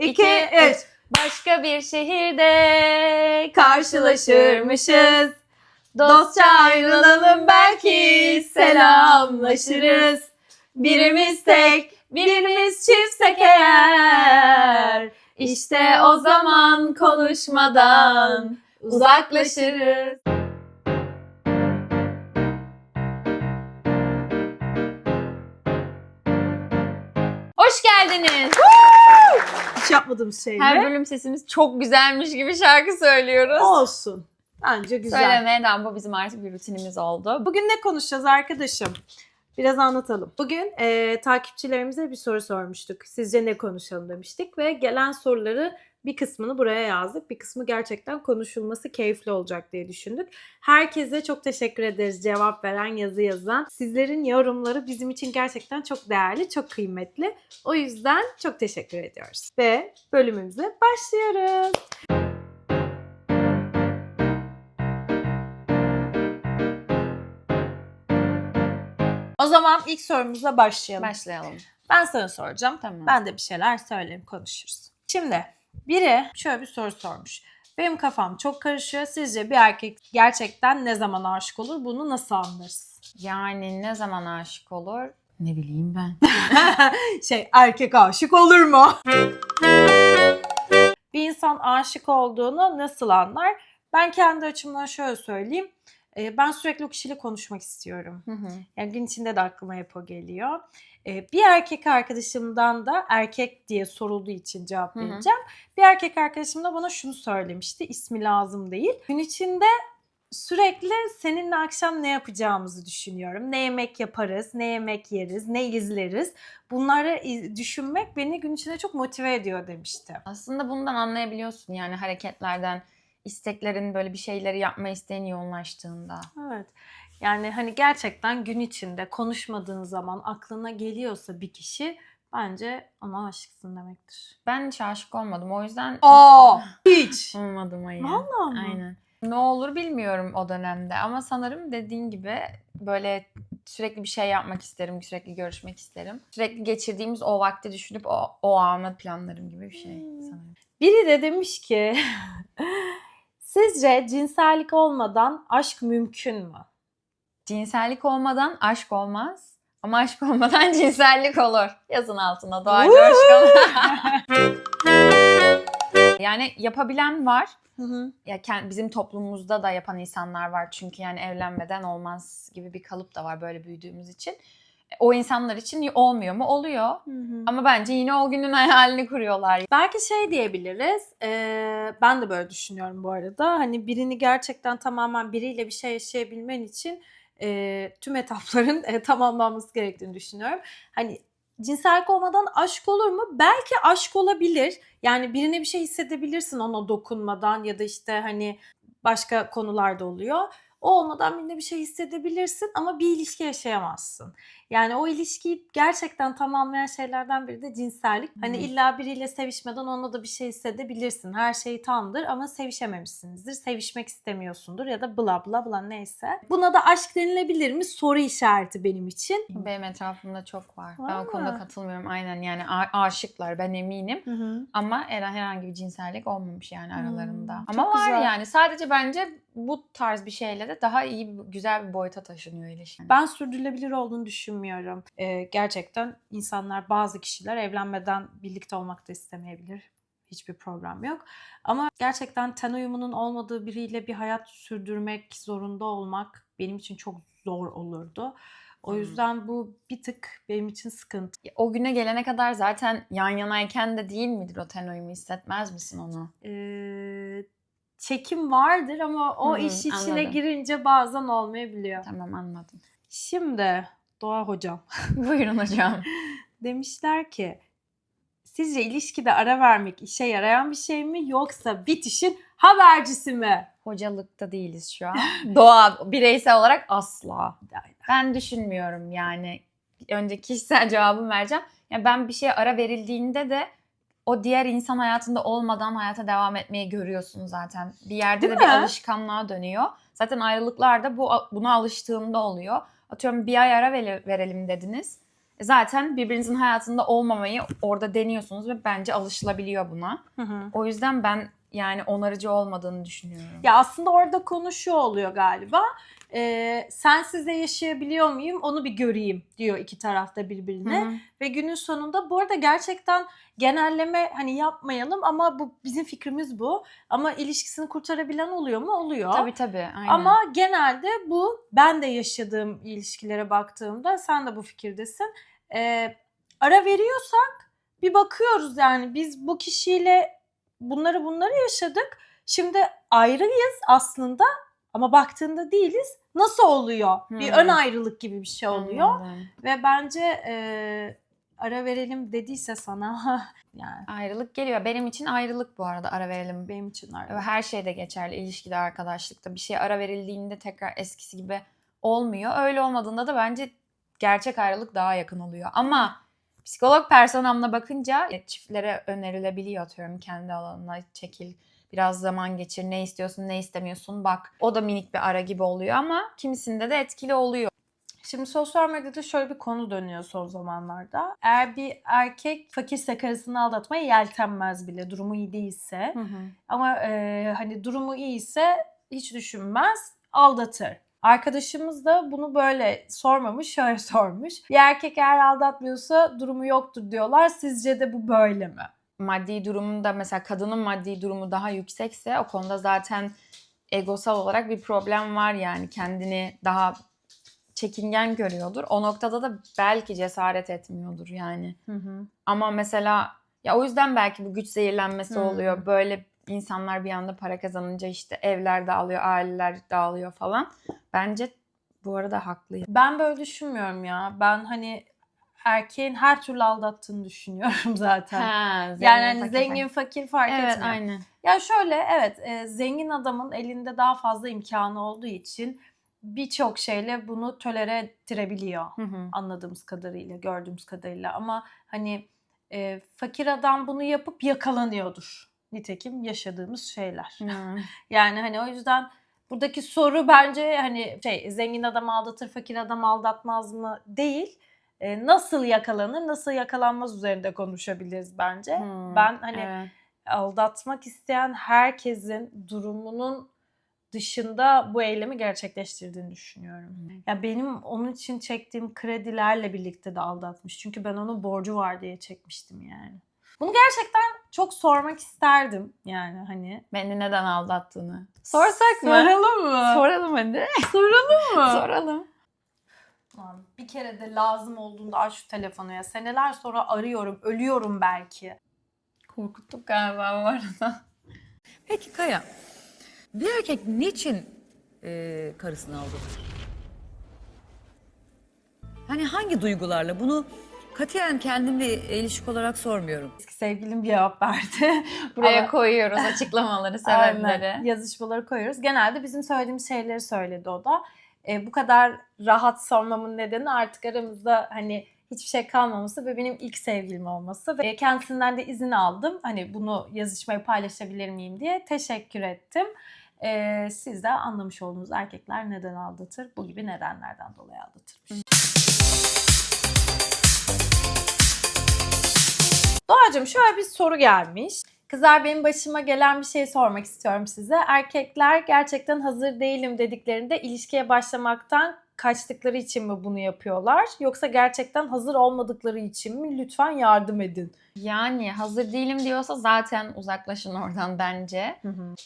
iki, üç. Başka bir şehirde Karşılaşırmışız. Dostça ayrılalım belki selamlaşırız. Birimiz tek, birimiz çiftsek eğer. İşte o zaman konuşmadan uzaklaşırız. Hoş geldiniz. Hiç yapmadığımız şey Her bölüm sesimiz çok güzelmiş gibi şarkı söylüyoruz. Olsun. Bence güzel. Söylemeye devam. Bu bizim artık bir rutinimiz oldu. Bugün ne konuşacağız arkadaşım? Biraz anlatalım. Bugün e, takipçilerimize bir soru sormuştuk. Sizce ne konuşalım demiştik ve gelen soruları bir kısmını buraya yazdık. Bir kısmı gerçekten konuşulması keyifli olacak diye düşündük. Herkese çok teşekkür ederiz cevap veren, yazı yazan. Sizlerin yorumları bizim için gerçekten çok değerli, çok kıymetli. O yüzden çok teşekkür ediyoruz. Ve bölümümüze başlıyoruz. O zaman ilk sorumuzla başlayalım. Başlayalım. Ben sana soracağım. Tamam. Ben de bir şeyler söyleyeyim konuşuruz. Şimdi biri şöyle bir soru sormuş. Benim kafam çok karışıyor. Sizce bir erkek gerçekten ne zaman aşık olur? Bunu nasıl anlarız? Yani ne zaman aşık olur? Ne bileyim ben. şey erkek aşık olur mu? bir insan aşık olduğunu nasıl anlar? Ben kendi açımdan şöyle söyleyeyim. Ee, Ben sürekli o kişiyle konuşmak istiyorum. Hı hı. Yani gün içinde de aklıma hep o geliyor. Ee, bir erkek arkadaşımdan da erkek diye sorulduğu için cevap Hı hı. vereceğim. Bir erkek arkadaşım da bana şunu söylemişti. İsmi lazım değil. Gün içinde sürekli seninle akşam ne yapacağımızı düşünüyorum. Ne yemek yaparız, ne yemek yeriz, ne izleriz. Bunları düşünmek beni gün içinde çok motive ediyor demişti. Aslında bundan anlayabiliyorsun yani hareketlerden, isteklerin böyle bir şeyleri yapma isteğin yoğunlaştığında. Evet. Yani hani gerçekten gün içinde konuşmadığın zaman aklına geliyorsa bir kişi bence ona aşıksın demektir. Ben hiç aşık olmadım o yüzden Aa, hiç. olmadım hayır. Vallahi mı? Aynen. Ne olur bilmiyorum o dönemde ama sanırım dediğin gibi böyle sürekli bir şey yapmak isterim, sürekli görüşmek isterim. Sürekli geçirdiğimiz o vakti düşünüp o, o anı planlarım gibi bir şey Hmm. sanırım. Biri de demiş ki sizce cinsellik olmadan aşk mümkün mü? Cinsellik olmadan aşk olmaz ama aşk olmadan cinsellik olur. Yazın altına Doğa! Coşkun. yani yapabilen var. Ya kend- bizim toplumumuzda da yapan insanlar var çünkü yani evlenmeden olmaz gibi bir kalıp da var böyle büyüdüğümüz için. O insanlar için olmuyor mu? Oluyor. Ama bence yine o günün hayalini kuruyorlar. Belki şey diyebiliriz. eee, ben de böyle düşünüyorum bu arada. Hani birini gerçekten tamamen biriyle bir şey yaşayabilmen için eee, tüm etapların e, tamamlanması gerektiğini düşünüyorum. Hani cinsellik olmadan aşk olur mu? Belki aşk olabilir. Yani birine bir şey hissedebilirsin ona dokunmadan ya da işte hani başka konularda oluyor. O olmadan birine bir şey hissedebilirsin ama bir ilişki yaşayamazsın. Yani o ilişkiyi gerçekten tamamlayan şeylerden biri de cinsellik. Hani Hı. illa biriyle sevişmeden onunla da bir şey hissedebilirsin. Her şey tamdır ama sevişememişsinizdir. Sevişmek istemiyorsundur ya da bla bla bla neyse. Buna da aşk denilebilir mi? Soru işareti benim için. Benim etrafımda çok var. Var ben o konuda katılmıyorum. Aynen yani aşıklar ben eminim. Hı hı. Ama her- herhangi bir cinsellik olmamış yani aralarında. Hmm, Ama çok var güzel. yani. Sadece bence bu tarz bir şeyle de daha iyi, güzel bir boyuta taşınıyor ilişki. Ben sürdürülebilir olduğunu düşünmüyorum. Ee, gerçekten insanlar bazı kişiler evlenmeden birlikte olmak da istemeyebilir. Hiçbir problem yok. Ama gerçekten ten uyumunun olmadığı biriyle bir hayat sürdürmek zorunda olmak benim için çok zor olurdu. O yüzden bu bir tık benim için sıkıntı. O güne gelene kadar zaten yan yanayken de değil midir o ten uyumu hissetmez misin onu? Ee, çekim vardır ama o hı, iş içine anladım. girince bazen olmayabiliyor. Tamam anladım. Şimdi Doğa hocam Buyurun hocam. demişler ki sizce ilişkide ara vermek işe yarayan bir şey mi yoksa bitişin habercisi mi? Hocalıkta değiliz şu an. Doğa bireysel olarak asla. Ben düşünmüyorum yani. Önce kişisel cevabımı vereceğim. Ya ben bir şeye ara verildiğinde de o diğer insan hayatında olmadan hayata devam etmeyi görüyorsun zaten. Bir yerde Değil de bir mi? alışkanlığa dönüyor. Zaten ayrılıklarda bu buna alıştığımda oluyor. Atıyorum bir ay ara vere- verelim dediniz. zaten birbirinizin hayatında olmamayı orada deniyorsunuz ve bence alışılabiliyor buna. O yüzden ben yani onarıcı olmadığını düşünüyorum. Ya aslında orada konu şu oluyor galiba. Ee, sensizle yaşayabiliyor muyum onu bir göreyim diyor iki tarafta birbirine. Hı hı. Ve günün sonunda bu arada gerçekten genelleme hani yapmayalım ama bu bizim fikrimiz bu. Ama ilişkisini kurtarabilen oluyor mu? Oluyor. Tabii tabii. Aynen. Ama genelde bu ben de yaşadığım ilişkilere baktığımda sen de bu fikirdesin. Ee, ara veriyorsak bir bakıyoruz yani biz bu kişiyle bunları bunları yaşadık. Şimdi ayrıyız aslında ama baktığında değiliz. Nasıl oluyor? Bir Hmm. ön ayrılık gibi bir şey oluyor. Anladım. Ve bence e, ara verelim dediyse sana yani Ayrılık geliyor. Benim için ayrılık bu arada ara verelim. benim için ara. Her şeyde geçerli. ilişkide, arkadaşlıkta. Bir şey ara verildiğinde tekrar eskisi gibi olmuyor. Öyle olmadığında da bence gerçek ayrılık daha yakın oluyor. Ama psikolog personamla bakınca e, çiftlere önerilebiliyor atıyorum kendi alanına çekil. Biraz zaman geçir. Ne istiyorsun, ne istemiyorsun bak. O da minik bir ara gibi oluyor ama kimisinde de etkili oluyor. Şimdi sosyal medyada şöyle bir konu dönüyor son zamanlarda. Eğer bir erkek fakirse karısını aldatmaya yeltenmez bile durumu iyi değilse. Ama e, hani durumu iyiyse hiç düşünmez, aldatır. Arkadaşımız da bunu böyle sormamış, şöyle sormuş. Bir erkek eğer aldatmıyorsa durumu yoktur diyorlar. Sizce de bu böyle mi? Maddi durumunda mesela kadının maddi durumu daha yüksekse o konuda zaten egosal olarak bir problem var yani kendini daha çekingen görüyordur. O noktada da belki cesaret etmiyordur yani. Ama mesela ya o yüzden belki bu güç zehirlenmesi Hmm. oluyor. Böyle insanlar bir anda para kazanınca işte evler dağılıyor, aileler dağılıyor falan. Bence bu arada haklıyım. Ben böyle düşünmüyorum ya. Ben hani erkeğin her türlü aldattığını düşünüyorum zaten. Ha, yani hani fakir, zengin fakir fark Evet etmiyor. aynen. Ya şöyle evet e, zengin adamın elinde daha fazla imkanı olduğu için birçok şeyle bunu tolere ettirebiliyor Hı hı. anladığımız kadarıyla, gördüğümüz kadarıyla. Ama hani e, fakir adam bunu yapıp yakalanıyordur. Nitekim yaşadığımız şeyler. Hı. Yani hani o yüzden buradaki soru bence hani şey zengin adam aldatır, fakir adam aldatmaz mı değil. E, nasıl yakalanır, nasıl yakalanmaz üzerinde konuşabiliriz bence. Hı. Ben hani Evet. aldatmak isteyen herkesin durumunun dışında bu eylemi gerçekleştirdiğini düşünüyorum. Ya benim onun için çektiğim kredilerle birlikte de aldatmış. Çünkü ben onun borcu var diye çekmiştim yani. Bunu gerçekten çok sormak isterdim yani hani. Beni neden aldattığını. Sorsak mı? Soralım mı? Soralım hadi. Soralım mı? Soralım. Lan bir kere de lazım olduğunda aç şu telefonu ya. Seneler sonra arıyorum, ölüyorum belki. Korkuttuk galiba bu arada. Peki Kaya, bir erkek niçin e, karısını aldatır? Hani hangi duygularla? Bunu katiyen kendimle ilişki olarak sormuyorum. Eski sevgilim bir cevap verdi. Buraya Ama- koyuyoruz açıklamaları, Aynen. sebepleri. Yazışmaları koyuyoruz. Genelde bizim söylediğimiz şeyleri söyledi o da. E, bu kadar rahat sormamın nedeni artık aramızda hani hiçbir şey kalmaması ve benim ilk sevgilim olması. Ve kendisinden de izin aldım. Hani bunu yazışmayı paylaşabilir miyim diye teşekkür ettim. E, siz de anlamış olduğunuz erkekler neden aldatır? Bu gibi nedenlerden dolayı aldatırmış. Doğacığım şöyle bir soru gelmiş. Kızlar benim başıma gelen bir şey sormak istiyorum size. Erkekler gerçekten hazır değilim dediklerinde ilişkiye başlamaktan kaçtıkları için mi bunu yapıyorlar? Yoksa gerçekten hazır olmadıkları için mi? Lütfen yardım edin. Yani hazır değilim diyorsa zaten uzaklaşın oradan bence.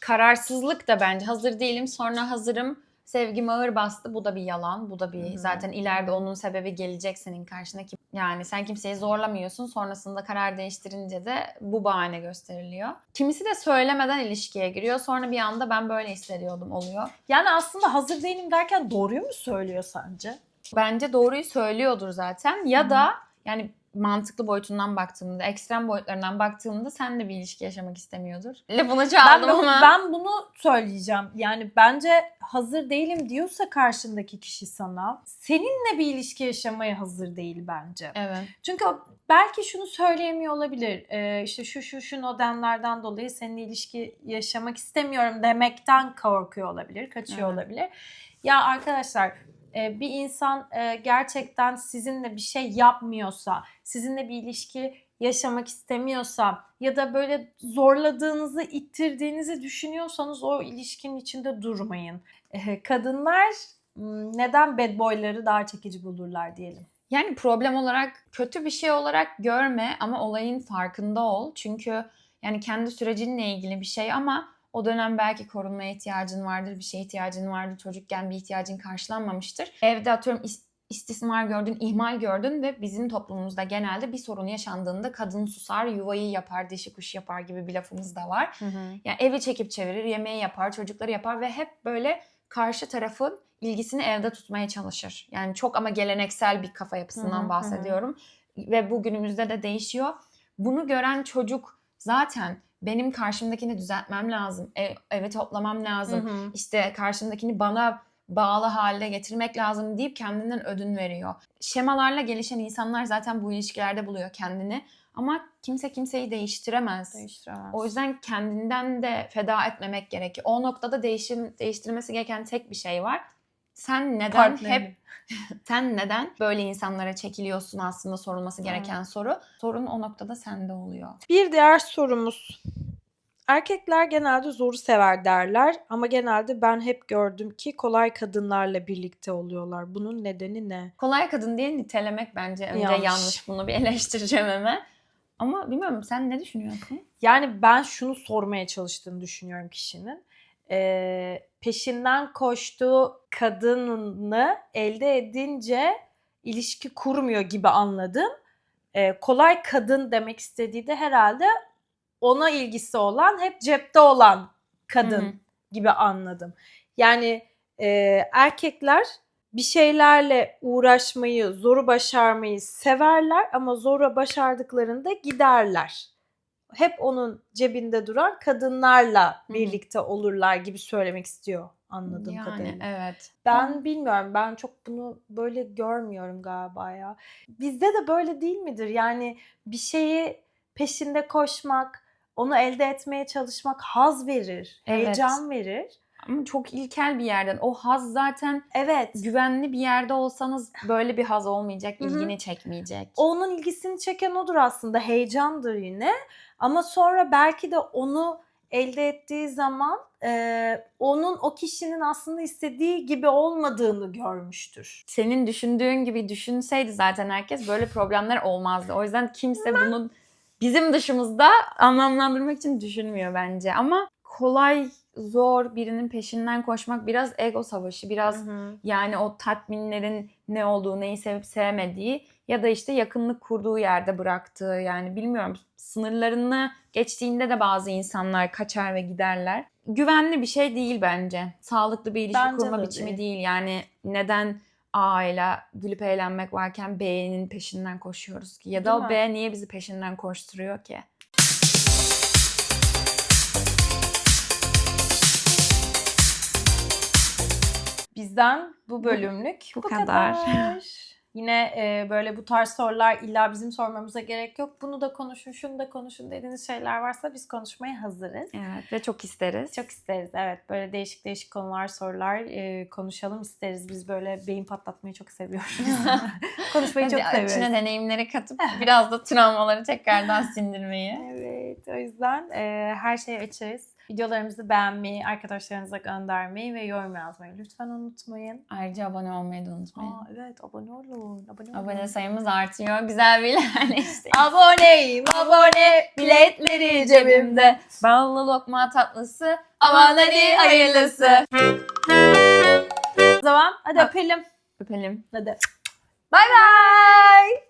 Kararsızlık da bence hazır değilim sonra hazırım. Sevgim ağır bastı. Bu da bir yalan. Bu da bir Hı hı. zaten ileride onun sebebi gelecek senin karşına. ki- Yani sen kimseyi zorlamıyorsun. Sonrasında karar değiştirince de bu bahane gösteriliyor. Kimisi de söylemeden ilişkiye giriyor. Sonra bir anda ben böyle hissediyordum oluyor. Yani aslında hazır değilim derken doğruyu mu söylüyor sence? Bence doğruyu söylüyordur zaten. Ya Hı. da yani mantıklı boyutundan baktığımda, ekstrem boyutlarından baktığımda sen de bir ilişki yaşamak istemiyordur. Lafını Ben, çaldım ama. ben bunu söyleyeceğim. Yani bence hazır değilim diyorsa karşındaki kişi sana seninle bir ilişki yaşamaya hazır değil bence. Evet. Çünkü belki şunu söyleyemiyor olabilir. Ee, işte şu şu şu nedenlerden dolayı seninle ilişki yaşamak istemiyorum demekten korkuyor olabilir, kaçıyor Evet. olabilir. Ya arkadaşlar e, bir insan e, gerçekten sizinle bir şey yapmıyorsa, sizinle bir ilişki yaşamak istemiyorsa ya da böyle zorladığınızı, ittirdiğinizi düşünüyorsanız o ilişkinin içinde durmayın. E, kadınlar neden bad boyları daha çekici bulurlar diyelim. Yani problem olarak kötü bir şey olarak görme ama olayın farkında ol. Çünkü yani kendi sürecinle ilgili bir şey ama o dönem belki korunmaya ihtiyacın vardır, bir şeye ihtiyacın vardır. Çocukken bir ihtiyacın karşılanmamıştır. Evde atıyorum is- istismar gördün, ihmal gördün ve bizim toplumumuzda genelde bir sorun yaşandığında kadın susar, yuvayı yapar, dişi kuş yapar gibi bir lafımız da var. Yani evi çekip çevirir, yemeği yapar, çocukları yapar ve hep böyle karşı tarafın ilgisini evde tutmaya çalışır. Yani çok ama geleneksel bir kafa yapısından Hı hı, hı. bahsediyorum. Ve bugünümüzde de değişiyor. Bunu gören çocuk zaten benim karşımdakini düzeltmem lazım. Ev, evi toplamam lazım. İşte karşımdakini bana bağlı hale getirmek lazım deyip kendinden ödün veriyor. Şemalarla gelişen insanlar zaten bu ilişkilerde buluyor kendini. Ama kimse kimseyi değiştiremez. Değiştiremez. O yüzden kendinden de feda etmemek gerekiyor. O noktada değişim değiştirmesi gereken tek bir şey var. Sen neden Partnerini. hep sen neden böyle insanlara çekiliyorsun aslında sorulması gereken soru. Sorun o noktada sende oluyor. Bir diğer sorumuz. Erkekler genelde zoru sever derler ama genelde ben hep gördüm ki kolay kadınlarla birlikte oluyorlar. Bunun nedeni ne? Kolay kadın diye nitelemek bence önce Yanlış. yanlış. Bunu bir eleştireceğim hemen. Ama bilmiyorum sen ne düşünüyorsun? Yani ben şunu sormaya çalıştığını düşünüyorum kişinin. Ee, peşinden koştuğu kadını elde edince ilişki kurmuyor gibi anladım. Ee, kolay kadın demek istediği de herhalde ona ilgisi olan hep cepte olan kadın Hı hı. gibi anladım. Yani e, erkekler bir şeylerle uğraşmayı, zoru başarmayı severler ama zoru başardıklarında giderler. Hep onun cebinde duran kadınlarla hı. birlikte olurlar gibi söylemek istiyor anladığım yani kadarıyla. evet. Ben bilmiyorum. Ben çok bunu böyle görmüyorum galiba ya. Bizde de böyle değil midir? Yani bir şeyi peşinde koşmak, onu elde etmeye çalışmak haz verir, Evet. heyecan verir. Çok ilkel bir yerden. O haz zaten Evet. güvenli bir yerde olsanız böyle bir haz olmayacak, ilgini çekmeyecek. Onun ilgisini çeken odur aslında. Heyecandır yine. Ama sonra belki de onu elde ettiği zaman e, onun o kişinin aslında istediği gibi olmadığını görmüştür. senin düşündüğün gibi düşünseydi zaten herkes böyle problemler olmazdı. O yüzden kimse bunu bizim dışımızda anlamlandırmak için düşünmüyor bence. Ama kolay, zor birinin peşinden koşmak biraz ego savaşı, biraz yani o tatminlerin ne olduğu, neyi sevip sevmediği ya da işte yakınlık kurduğu yerde bıraktığı yani bilmiyorum sınırlarını geçtiğinde de bazı insanlar kaçar ve giderler. Güvenli bir şey değil bence. Sağlıklı bir ilişki Bence kurma de biçimi değil. değil. Yani neden A ile gülüp eğlenmek varken B'nin peşinden koşuyoruz ki? Ya da Değil o mi? B niye bizi peşinden koşturuyor ki? Bizden bu bölümlük bu kadar. Yine e, böyle bu tarz sorular illa bizim sormamıza gerek yok. Bunu da konuşun, şunu da konuşun dediğiniz şeyler varsa biz konuşmaya hazırız. Evet ve çok isteriz. Çok isteriz evet. Böyle değişik değişik konular, sorular e, konuşalım isteriz. Biz böyle beyin patlatmayı çok seviyoruz. Konuşmayı çok seviyoruz. içine deneyimleri katıp biraz da travmaları tekrardan sindirmeyi. Evet, o yüzden e, her şeyi açığız. Videolarımızı beğenmeyi, arkadaşlarınıza göndermeyi ve yorum yazmayı lütfen unutmayın. Ayrıca abone olmayı da unutmayın. Aa, evet, abone olun. Abone olun. Abone sayımız artıyor. Güzel bir ilerleyiş. Aboneyim, abone, biletleri cebimde. Ballı lokma tatlısı. Aman hadi hayırlısı. O zaman hadi Ha. öpelim. Öpelim. Hadi. Bay bay.